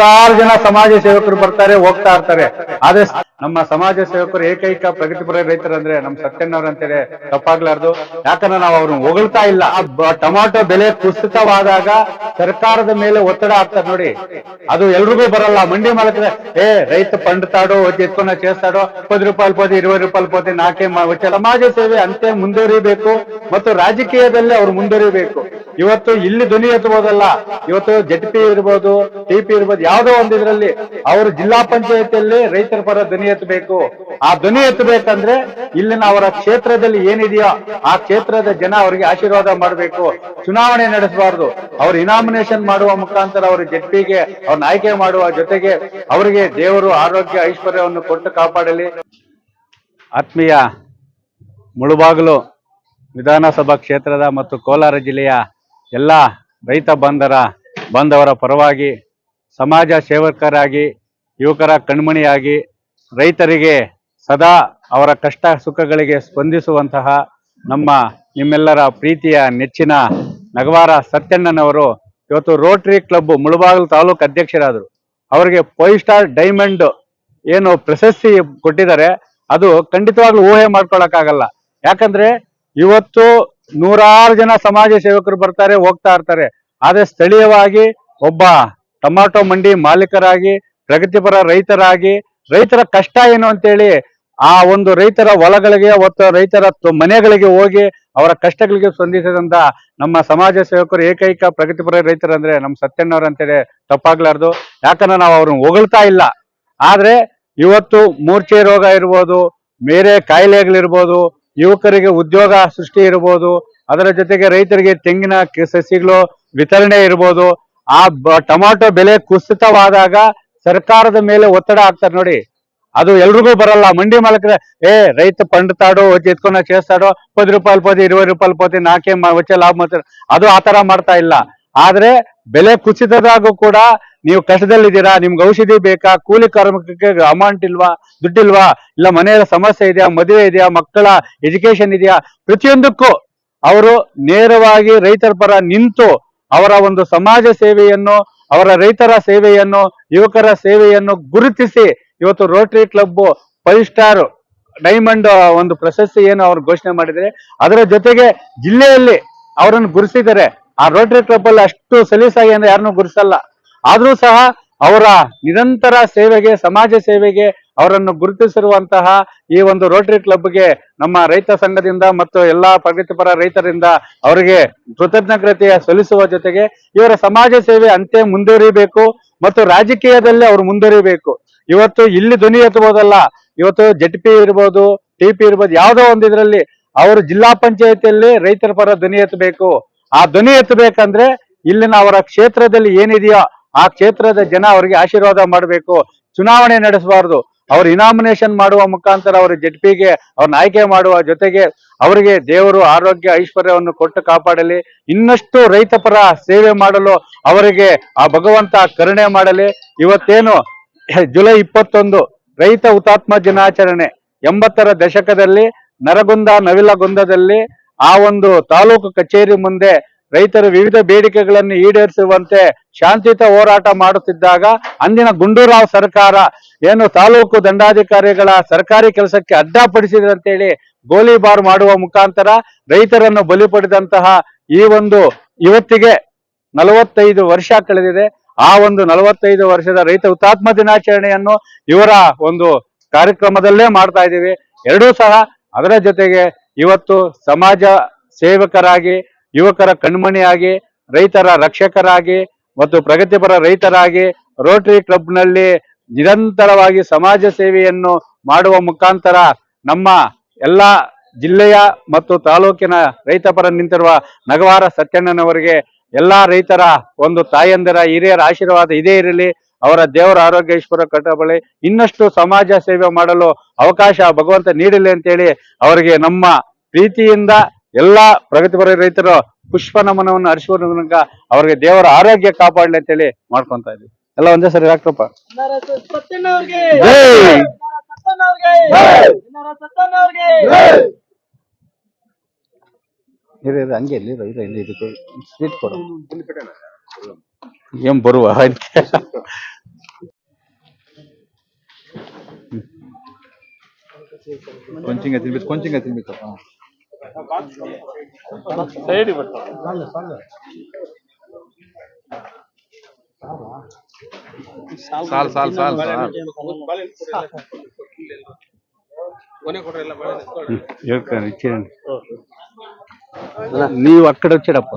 ನೂರಾರು ಜನ ಸಮಾಜ ಸೇವಕರು ಬರ್ತಾರೆ ಹೋಗ್ತಾ ಇರ್ತಾರೆ. ಆದ್ರೆ ನಮ್ಮ ಸಮಾಜ ಸೇವಕರು ಏಕೈಕ ಪ್ರಗತಿಪರ ರೈತರಂದ್ರೆ ನಮ್ ಸತ್ಯಣ್ಣವ್ರ ಅಂತೇಳಿ ತಪ್ಪಾಗ್ಲಾರ್ದು. ಯಾಕಂದ್ರೆ ನಾವು ಅವ್ರನ್ನ ಹೊಗಳ್ತಾ ಇಲ್ಲ. ಟೊಮಾಟೊ ಬೆಲೆ ಕುಸಿತವಾದಾಗ ಸರ್ಕಾರದ ಮೇಲೆ ಒತ್ತಡ ಆಗ್ತಾರೆ ನೋಡಿ. ಅದು ಎಲ್ರಿಗೂ ಬರಲ್ಲ. ಮಂಡಿ ಮಾಲಕ್ರೆ, ಏ, ರೈತ ಪಂಡ್ತಾಡೋ ಎತ್ಕೊಂಡ ಚೇಸ್ತಾಡೋ ಇಪ್ಪತ್ತು ರೂಪಾಯಿ ಪೋತಿ ಇರುವತ್ತು ರೂಪಾಯಿ ಪೋತಿ ನಾಲ್ಕೇ ಸಮಾಜ ಸೇವೆ ಅಂತೆ ಮುಂದುವರಿಬೇಕು ಮತ್ತು ರಾಜಕೀಯದಲ್ಲಿ ಅವ್ರು ಮುಂದುವರಿಬೇಕು. ಇವತ್ತು ಇಲ್ಲಿ ಧ್ವನಿ ಎತ್ತಬಹುದಲ್ಲ ಇವತ್ತು ಜಟ್ಪಿ ಪಿ ಇರ್ಬೋದು, ಟಿ ಪಿ ಇರ್ಬೋದು, ಯಾವುದೋ ಒಂದು ಇದರಲ್ಲಿ ಅವರು ಜಿಲ್ಲಾ ಪಂಚಾಯತಿಯಲ್ಲಿ ರೈತ ರೈತರ ಪರ ಧ್ವನಿ ಎತ್ತಬೇಕು. ಆ ಧ್ವನಿ ಎತ್ತಬೇಕಂದ್ರೆ ಇಲ್ಲಿನ ಅವರ ಕ್ಷೇತ್ರದಲ್ಲಿ ಏನಿದೆಯೋ ಆ ಕ್ಷೇತ್ರದ ಜನ ಅವರಿಗೆ ಆಶೀರ್ವಾದ ಮಾಡಬೇಕು. ಚುನಾವಣೆ ನಡೆಸಬಾರದು. ಅವ್ರು ಇನಾಮಿನೇಷನ್ ಮಾಡುವ ಮುಖಾಂತರ ಅವರು ಜಡ್ಪಿಗೆ ಅವ್ರನ್ನ ಆಯ್ಕೆ ಮಾಡುವ ಜೊತೆಗೆ ಅವರಿಗೆ ದೇವರು ಆರೋಗ್ಯ, ಐಶ್ವರ್ಯವನ್ನು ಕೊಟ್ಟು ಕಾಪಾಡಲಿ. ಆತ್ಮೀಯ ಮುಳುಬಾಗಿಲು ವಿಧಾನಸಭಾ ಕ್ಷೇತ್ರದ ಮತ್ತು ಕೋಲಾರ ಜಿಲ್ಲೆಯ ಎಲ್ಲ ರೈತ ಬಂಧರ ಬಾಂಧವರ ಪರವಾಗಿ, ಸಮಾಜ ಸೇವಕರಾಗಿ ಯುವಕರ ಕಣ್ಮಣಿಯಾಗಿ ರೈತರಿಗೆ ಸದಾ ಅವರ ಕಷ್ಟ ಸುಖಗಳಿಗೆ ಸ್ಪಂದಿಸುವಂತಹ ನಮ್ಮ ನಿಮ್ಮೆಲ್ಲರ ಪ್ರೀತಿಯ ನೆಚ್ಚಿನ ನಗವಾರ ಸತ್ಯಣ್ಣನವರು ಇವತ್ತು ರೋಟರಿ ಕ್ಲಬ್ ಮುಳಬಾಗಲು ತಾಲೂಕು ಅಧ್ಯಕ್ಷರಾದರು. ಅವರಿಗೆ ಫೈವ್ ಸ್ಟಾರ್ ಡೈಮಂಡ್ ಏನು ಪ್ರಶಸ್ತಿ ಕೊಟ್ಟಿದ್ದಾರೆ. ಅದು ಖಂಡಿತವಾಗ್ಲೂ ಊಹೆ ಮಾಡ್ಕೊಳಕ್ಕಾಗಲ್ಲ. ಯಾಕಂದ್ರೆ ಇವತ್ತು ನೂರಾರು ಜನ ಸಮಾಜ ಸೇವಕರು ಬರ್ತಾರೆ, ಹೋಗ್ತಾ ಇರ್ತಾರೆ. ಆದ್ರೆ ಸ್ಥಳೀಯವಾಗಿ ಒಬ್ಬ ಟೊಮಾಟೊ ಮಂಡಿ ಮಾಲೀಕರಾಗಿ ಪ್ರಗತಿಪರ ರೈತರಾಗಿ, ರೈತರ ಕಷ್ಟ ಏನು ಅಂತೇಳಿ, ಆ ಒಂದು ರೈತರ ಹೊಲಗಳಿಗೆ ಮತ್ತು ರೈತರ ಮನೆಗಳಿಗೆ ಹೋಗಿ ಅವರ ಕಷ್ಟಗಳಿಗೆ ಸ್ಪಂದಿಸಿದಂತ ನಮ್ಮ ಸಮಾಜ ಸೇವಕರು ಏಕೈಕ ಪ್ರಗತಿಪರ ರೈತರಂದ್ರೆ ನಮ್ಮ ಸತ್ಯಣ್ಣವ್ರ ಅಂತೇಳಿ ತಪ್ಪಾಗ್ಲಾರ್ದು. ಯಾಕಂದ್ರೆ ನಾವು ಅವ್ರನ್ನ ಹೊಗಳ್ತಾ ಇಲ್ಲ. ಆದ್ರೆ ಇವತ್ತು ಮೂರ್ಛೆ ರೋಗ ಇರ್ಬೋದು, ಬೇರೆ ಕಾಯಿಲೆಗಳಿರ್ಬೋದು, ಯುವಕರಿಗೆ ಉದ್ಯೋಗ ಸೃಷ್ಟಿ ಇರ್ಬೋದು, ಅದರ ಜೊತೆಗೆ ರೈತರಿಗೆ ತೆಂಗಿನ ಸಸಿಗಳು ವಿತರಣೆ ಇರ್ಬೋದು, ಆ ಟೊಮಾಟೊ ಬೆಲೆ ಕುಸಿತವಾದಾಗ ಸರ್ಕಾರದ ಮೇಲೆ ಒತ್ತಡ ಆಗ್ತಾರೆ ನೋಡಿ. ಅದು ಎಲ್ರಿಗೂ ಬರಲ್ಲ. ಮಂಡಿ ಮಾಲಕರ, ಏ, ರೈತ ಪಂಡ್ತಾಡು ಎತ್ಕೊಂಡ ಚೇಸ್ತಾಡೋ ಪದ್ ರೂಪಾಯಿ ಪೋತಿ, ಇರುವ ರೂಪಾಯಿ ಪೋತಿ, ನಾಕೆ ವಚ್ಚೆ ಲಾಭ ಮಾಡ್ತಾರೆ. ಅದು ಆ ತರ ಮಾಡ್ತಾ ಇಲ್ಲ. ಆದ್ರೆ ಬೆಲೆ ಕುಸಿತದಾಗೂ ಕೂಡ ನೀವು ಕಷ್ಟದಲ್ಲಿದ್ದೀರಾ, ನಿಮ್ಗೆ ಔಷಧಿ ಬೇಕಾ, ಕೂಲಿ ಕಾರ್ಮಿಕಕ್ಕೆ ಅಮೌಂಟ್ ಇಲ್ವಾ, ದುಡ್ಡಿಲ್ವಾ, ಇಲ್ಲ ಮನೆಯ ಸಮಸ್ಯೆ ಇದೆಯಾ, ಮದುವೆ ಇದೆಯಾ, ಮಕ್ಕಳ ಎಜುಕೇಶನ್ ಇದೆಯಾ, ಪ್ರತಿಯೊಂದಕ್ಕೂ ಅವರು ನೇರವಾಗಿ ರೈತರ ಪರ ನಿಂತು ಅವರ ಒಂದು ಸಮಾಜ ಸೇವೆಯನ್ನು ಅವರ ರೈತರ ಸೇವೆಯನ್ನು, ಯುವಕರ ಸೇವೆಯನ್ನು ಗುರುತಿಸಿ ಇವತ್ತು Rotary club five star diamond ಒಂದು ಪ್ರಶಸ್ತಿ ಏನು ಅವ್ರು ಘೋಷಣೆ ಮಾಡಿದರೆ ಅದರ ಜೊತೆಗೆ ಜಿಲ್ಲೆಯಲ್ಲಿ ಅವರನ್ನು ಗುರುತಿಸಿದ್ದಾರೆ ಆ ರೋಟರಿ ಕ್ಲಬ್ ಅಲ್ಲಿ ಅಷ್ಟು ಸಲೀಸಾಗಿ ಅಂದ್ರೆ ಯಾರನ್ನೂ ಗುರುಸಲ್ಲ. ಆದ್ರೂ ಸಹ ಅವರ ನಿರಂತರ ಸೇವೆಗೆ, ಸಮಾಜ ಸೇವೆಗೆ ಅವರನ್ನು ಗುರುತಿಸಿರುವಂತಹ ಈ ಒಂದು ರೋಟರಿ ಕ್ಲಬ್ಗೆ ನಮ್ಮ ರೈತ ಸಂಘದಿಂದ ಮತ್ತು ಎಲ್ಲಾ ಪ್ರಗತಿಪರ ರೈತರಿಂದ ಅವರಿಗೆ ಕೃತಜ್ಞತೆ ಸಲ್ಲಿಸುವ ಜೊತೆಗೆ ಇವರ ಸಮಾಜ ಸೇವೆ ಅಂತೆ ಮುಂದುವರಿಬೇಕು ಮತ್ತು ರಾಜಕೀಯದಲ್ಲಿ ಅವರು ಮುಂದುವರಿಬೇಕು. ಇವತ್ತು ಇಲ್ಲಿ ಧ್ವನಿ ಎತ್ತಬಹುದಲ್ಲ ಇವತ್ತು ಜೆಡ್ ಪಿ ಇರ್ಬೋದು ಟಿ ಪಿ ಇರ್ಬೋದು, ಯಾವುದೋ ಒಂದು ಇದರಲ್ಲಿ ಅವರು ಜಿಲ್ಲಾ ಪಂಚಾಯತಿಯಲ್ಲಿ ರೈತರ ಪರ ಧ್ವನಿ ಎತ್ತಬೇಕು. ಆ ಧ್ವನಿ ಎತ್ತಬೇಕಂದ್ರೆ ಇಲ್ಲಿನ ಅವರ ಕ್ಷೇತ್ರದಲ್ಲಿ ಏನಿದೆಯೋ ಆ ಕ್ಷೇತ್ರದ ಜನ ಅವರಿಗೆ ಆಶೀರ್ವಾದ ಮಾಡಬೇಕು. ಚುನಾವಣೆ ನಡೆಸಬಾರದು. ಅವ್ರು ಇನಾಮಿನೇಷನ್ ಮಾಡುವ ಮುಖಾಂತರ ಅವರ ಜಡ್ಪಿಗೆ ಅವ್ರನ್ನ ಆಯ್ಕೆ ಮಾಡುವ ಜೊತೆಗೆ ಅವರಿಗೆ ದೇವರು ಆರೋಗ್ಯ, ಐಶ್ವರ್ಯವನ್ನು ಕೊಟ್ಟು ಕಾಪಾಡಲಿ. ಇನ್ನಷ್ಟು ರೈತಪರ ಸೇವೆ ಮಾಡಲು ಅವರಿಗೆ ಆ ಭಗವಂತ ಕರುಣೆ ಮಾಡಲಿ. ಇವತ್ತೇನು ಜುಲೈ ಇಪ್ಪತ್ತೊಂದು ರೈತ ಹುತಾತ್ಮ ದಿನಾಚರಣೆ ಎಂಬತ್ತರ ದಶಕದಲ್ಲಿ ನರಗುಂದ ನವಿಲಗುಂದದಲ್ಲಿ ಆ ಒಂದು ತಾಲೂಕು ಕಚೇರಿ ಮುಂದೆ ರೈತರು ವಿವಿಧ ಬೇಡಿಕೆಗಳನ್ನು ಈಡೇರಿಸುವಂತೆ ಶಾಂತಿಯುತ ಹೋರಾಟ ಮಾಡುತ್ತಿದ್ದಾಗ ಅಂದಿನ ಗುಂಡೂರಾವ್ ಸರ್ಕಾರ ಏನು ತಾಲೂಕು ದಂಡಾಧಿಕಾರಿಗಳ ಸರ್ಕಾರಿ ಕೆಲಸಕ್ಕೆ ಅಡ್ಡಪಡಿಸಿದೆ ಅಂತೇಳಿ ಗೋಲಿಬಾರ್ ಮಾಡುವ ಮುಖಾಂತರ ರೈತರನ್ನು ಬಲಿ ಪಡೆದಂತಹ ಈ ಒಂದು ಇವತ್ತಿಗೆ ನಲವತ್ತೈದು ವರ್ಷ ಕಳೆದಿದೆ. ಆ ಒಂದು ನಲವತ್ತೈದು ವರ್ಷದ ರೈತ ಹುತಾತ್ಮ ದಿನಾಚರಣೆಯನ್ನು ಇವರ ಒಂದು ಕಾರ್ಯಕ್ರಮದಲ್ಲೇ ಮಾಡ್ತಾ ಇದ್ದೀವಿ. ಎರಡೂ ಸಹ ಅದರ ಜೊತೆಗೆ ಇವತ್ತು ಸಮಾಜ ಸೇವಕರಾಗಿ ಯುವಕರ ಕಣ್ಮಣಿಯಾಗಿ, ರೈತರ ರಕ್ಷಕರಾಗಿ ಮತ್ತು ಪ್ರಗತಿಪರ ರೈತರಾಗಿ ರೋಟರಿ ಕ್ಲಬ್ನಲ್ಲಿ ನಿರಂತರವಾಗಿ ಸಮಾಜ ಸೇವೆಯನ್ನು ಮಾಡುವ ಮುಖಾಂತರ ನಮ್ಮ ಎಲ್ಲ ಜಿಲ್ಲೆಯ ಮತ್ತು ತಾಲೂಕಿನ ರೈತಪರ ನಿಂತಿರುವ ನಗವಾರ ಸತ್ಯಣ್ಣನವರಿಗೆ ಎಲ್ಲಾ ರೈತರ ಒಂದು ತಾಯಂದಿರ ಹಿರಿಯರ ಆಶೀರ್ವಾದ ಇದೇ ಇರಲಿ. ಅವರ ದೇವರ ಆರೋಗ್ಯ ಈಶ್ವರ ಕಟ್ಟಬಳಿ ಇನ್ನಷ್ಟು ಸಮಾಜ ಸೇವೆ ಮಾಡಲು ಅವಕಾಶ ಭಗವಂತ ನೀಡಲಿ ಅಂತೇಳಿ ಅವರಿಗೆ ನಮ್ಮ ಪ್ರೀತಿಯಿಂದ ಎಲ್ಲಾ ಪ್ರಗತಿಪರ ರೈತರು ಪುಷ್ಪ ನಮನವನ್ನು ಹರಿಸುವ ಮೂಲಕ ಅವರಿಗೆ ದೇವರ ಆರೋಗ್ಯ ಕಾಪಾಡಲಿ ಅಂತ ಹೇಳಿ ಮಾಡ್ಕೊಂತ ಇದ್ವಿ. ಎಲ್ಲ ಒಂದೇ ಸರಿ ಹಾಕ್ತಪ್ಪ ಇರ ಹಂಗೆ ಇಲ್ಲಿ ಇರ ಇಲ್ಲಿ ಇದಕ್ಕೆ ಸ್ವೀಟ್ ಕೊಡು. ಏನ್ ಬರುವ? ಕೊಂಚಿಂಗ ತಿನ್ಬೇಕು ಕೊಂಚಿಂಗ ತಿನ್ಬೇಕಪ್ಪ సైడ్ ఇచ్చేయండి. నీవు అక్కడ వచ్చాడప్ప.